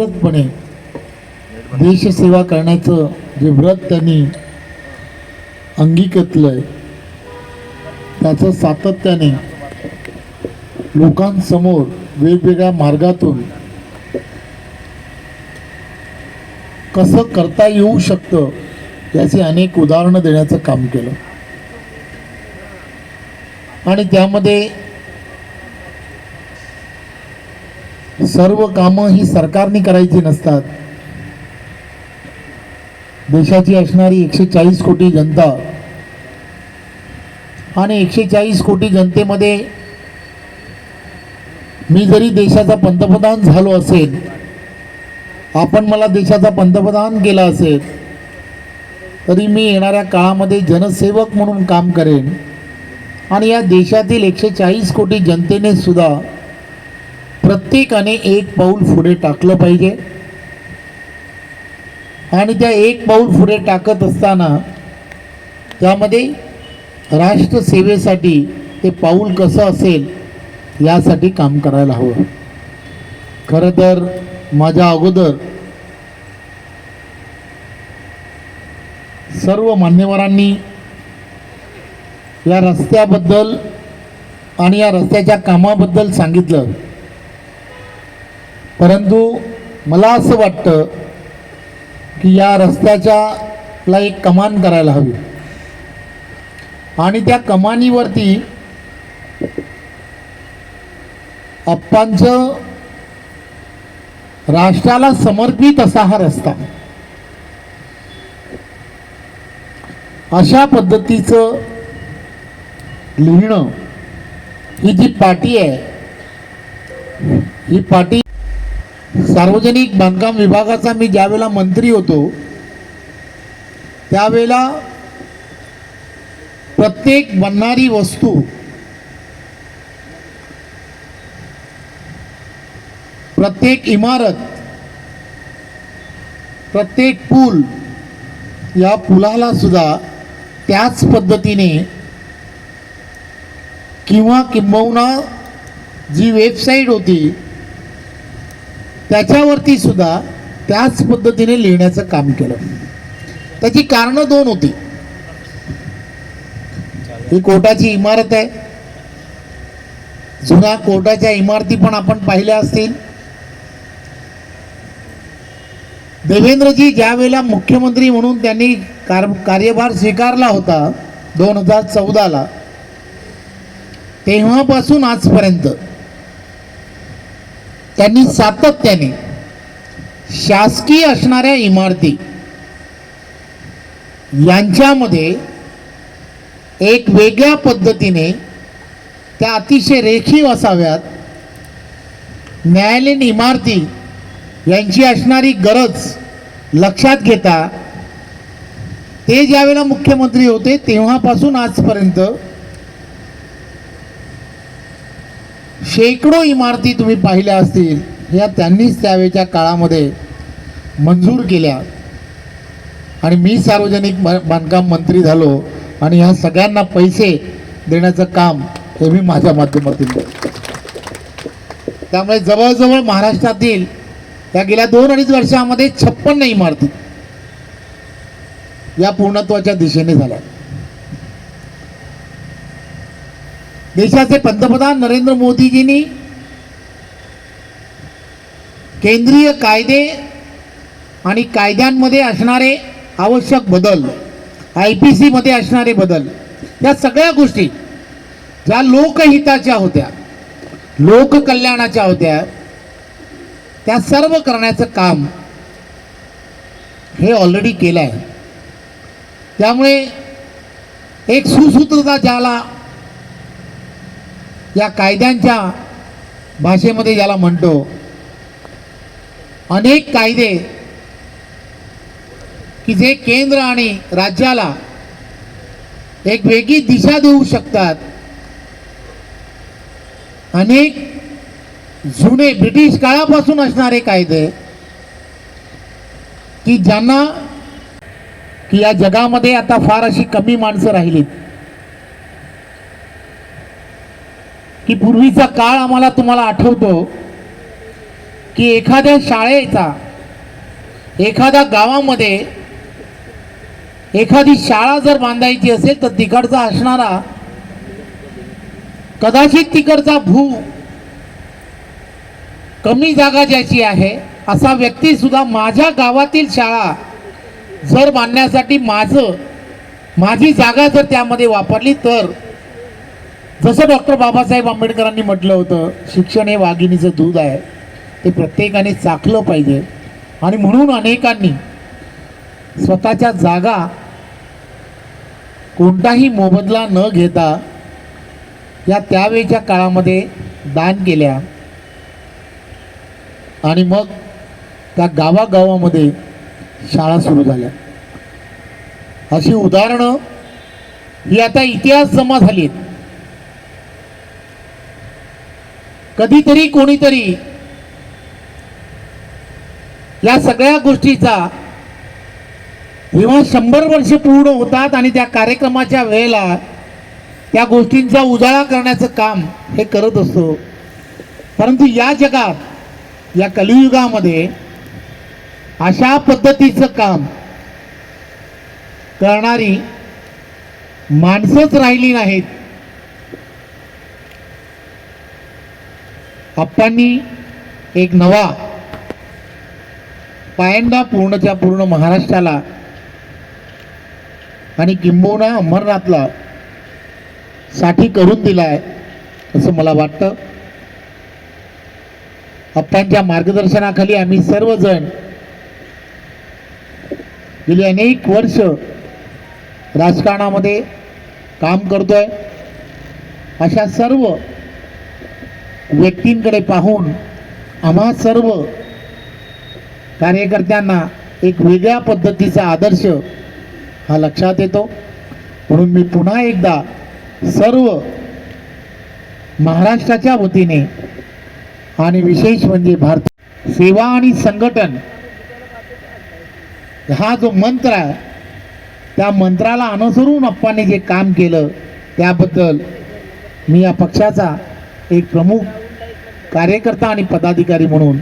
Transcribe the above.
अविरतपणे देशसेवा करण्याचं जे व्रत त्यांनी अंगीकारलंय त्याचं सातत्याने लोकांसमोर वेगवेगळ्या मार्गातून कसं करता येऊ शकतं याची अनेक उदाहरणं देण्याचं काम केलं. आणि त्यामध्ये सर्व कामं ही सरकारने करायची नसतात. देशाची असणारी एकशे चाळीस कोटी जनता आणि एकशे चाळीस कोटी जनतेमध्ये मी जरी देशाचा पंतप्रधान झालो असेल आपण मला देशाचा पंतप्रधान केला असेल तरी मी येणाऱ्या काळामध्ये जनसेवक म्हणून काम करेन. आणि या देशातील एकशे चाळीस कोटी जनतेने सुद्धा प्रत्येकाने एक पाऊल पुढे टाकलं पाहिजे. आणि त्या एक पाऊल पुढे टाकत असताना त्यामध्ये राष्ट्रसेवेसाठी ते पाऊल कसं असेल यासाठी काम करायला हवं. खरं तर माझ्या अगोदर सर्व मान्यवरांनी या रस्त्याबद्दल आणि या रस्त्याच्या कामाबद्दल सांगितलं. परंतु मला असं वाटतं की या रस्त्याच्या ला एक कमान करायला हवी. आणि त्या कमानीवरती अप्पांचं राष्ट्राला समर्पित असा हा रस्ता. अशा पद्धतीचं लिहिणं ही जी पाटी आहे ही पाटी सार्वजनिक बांधकाम विभागाचा मी ज्यावेळेला मंत्री होतो त्यावेळेला प्रत्येक बनणारी वस्तू प्रत्येक इमारत प्रत्येक पूल या पुलाला सुद्धा त्याच पद्धतीने किंवा किंबहुना जी वेबसाईट होती त्याच्यावरती सुद्धा त्याच पद्धतीने लिहिण्याचं काम केलं. त्याची कारणं दोन होती. ही कोर्टाची इमारत आहे. जुन्या कोर्टाच्या इमारती पण आपण पाहिल्या असतील. देवेंद्रजी ज्या वेळेला मुख्यमंत्री म्हणून त्यांनी कार कार्यभार स्वीकारला होता दोन हजार चौदाला तेव्हापासून आजपर्यंत त्यांनी सातत्याने शासकीय असणाऱ्या इमारती यांच्यामध्ये एक वेगळ्या पद्धतीने त्या अतिशय रेखीव असाव्यात. न्यायालयीन इमारती यांची असणारी गरज लक्षात घेता ते ज्यावेळेला मुख्यमंत्री होते तेव्हापासून आजपर्यंत शेकडो इमारती तुम्ही पाहिल्या असतील या त्यांनीच त्यावेळेच्या काळामध्ये मंजूर केल्या. आणि मी सार्वजनिक बांधकाम मंत्री झालो आणि ह्या सगळ्यांना पैसे देण्याचं काम हे मी माझ्या माध्यमातून करतो त्यामुळे जवळजवळ महाराष्ट्रातील या गेल्या दोन अडीच वर्षामध्ये छप्पन्न इमारती या पूर्णत्वाच्या दिशेने झाल्या. देशाचे पंतप्रधान नरेंद्र मोदीजींनी केंद्रीय कायदे आणि कायद्यांमध्ये असणारे आवश्यक बदल आय पी सीमध्ये असणारे बदल या सगळ्या गोष्टी ज्या लोकहिताच्या होत्या लोककल्याणाच्या होत्या त्या सर्व करण्याचं काम हे ऑलरेडी केलं आहे त्यामुळे एक सुसूत्रता ज्याला या कायद्यांच्या भाषेमध्ये ज्याला म्हणतो अनेक कायदे की जे केंद्र आणि राज्याला एक वेगळी दिशा देऊ शकतात. अनेक जुने ब्रिटिश काळापासून असणारे कायदे की ज्यांना की या जगामध्ये आता फार अशी कमी माणसं राहिलीत. की पूर्वीचा काळ आम्हाला तुम्हाला आठवतो की एखाद्या शाळेचा एखाद्या गावामध्ये एखादी शाळा जर बांधायची असेल तर तिकडचा असणारा कदाचित तिकडचा भू कमी जागा ज्याची आहे असा व्यक्ती सुद्धा माझ्या गावातील शाळा जर बांधण्यासाठी माझं माझी जागा जर त्यामध्ये वापरली तर जसं डॉक्टर बाबासाहेब आंबेडकरांनी म्हटलं होतं शिक्षण हे वाघिणीचं दूध आहे. ते प्रत्येकाने चाखलं पाहिजे. आणि म्हणून अनेकांनी स्वतःच्या जागा कोणताही मोबदला न घेता या त्यावेळच्या काळामध्ये दान केल्या. आणि मग त्या गावागावामध्ये शाळा सुरू झाल्या. अशी उदाहरणं ही आता इतिहास जमा झाली आहेत. कधीतरी कोणीतरी या सगळ्या गोष्टीचा जेव्हा शंभर वर्ष पूर्ण होतात आणि त्या कार्यक्रमाच्या वेळेला त्या गोष्टींचा उजाळा करण्याचं काम हे करत असतो. परंतु या जगात या कलियुगामध्ये अशा पद्धतीचं काम करणारी माणसंच राहिली नाहीत. आप्पांनी एक नवा पायंदा पूर्णच्या पूर्ण महाराष्ट्राला आणि किंबहुना अमरनाथला साठी करून दिलाय असं मला वाटतं. अप्पांच्या मार्गदर्शनाखाली आम्ही सर्वजण गेली अनेक वर्ष राजकारणामध्ये काम करतोय. अशा सर्व व्यक्तींकडे पाहून आम्हा सर्व कार्यकर्त्यांना एक वेगळ्या पद्धतीचा आदर्श हा लक्षात येतो. म्हणून मी पुन्हा एकदा सर्व महाराष्ट्राच्या वतीने आणि विशेष म्हणजे भारत सेवा आणि संघटन हा जो मंत्र आहे त्या मंत्राला अनुसरून अप्पाने जे काम केलं त्याबद्दल मी या पक्षाचा एक प्रमुख कार्यकर्ता आणि पदाधिकारी म्हणून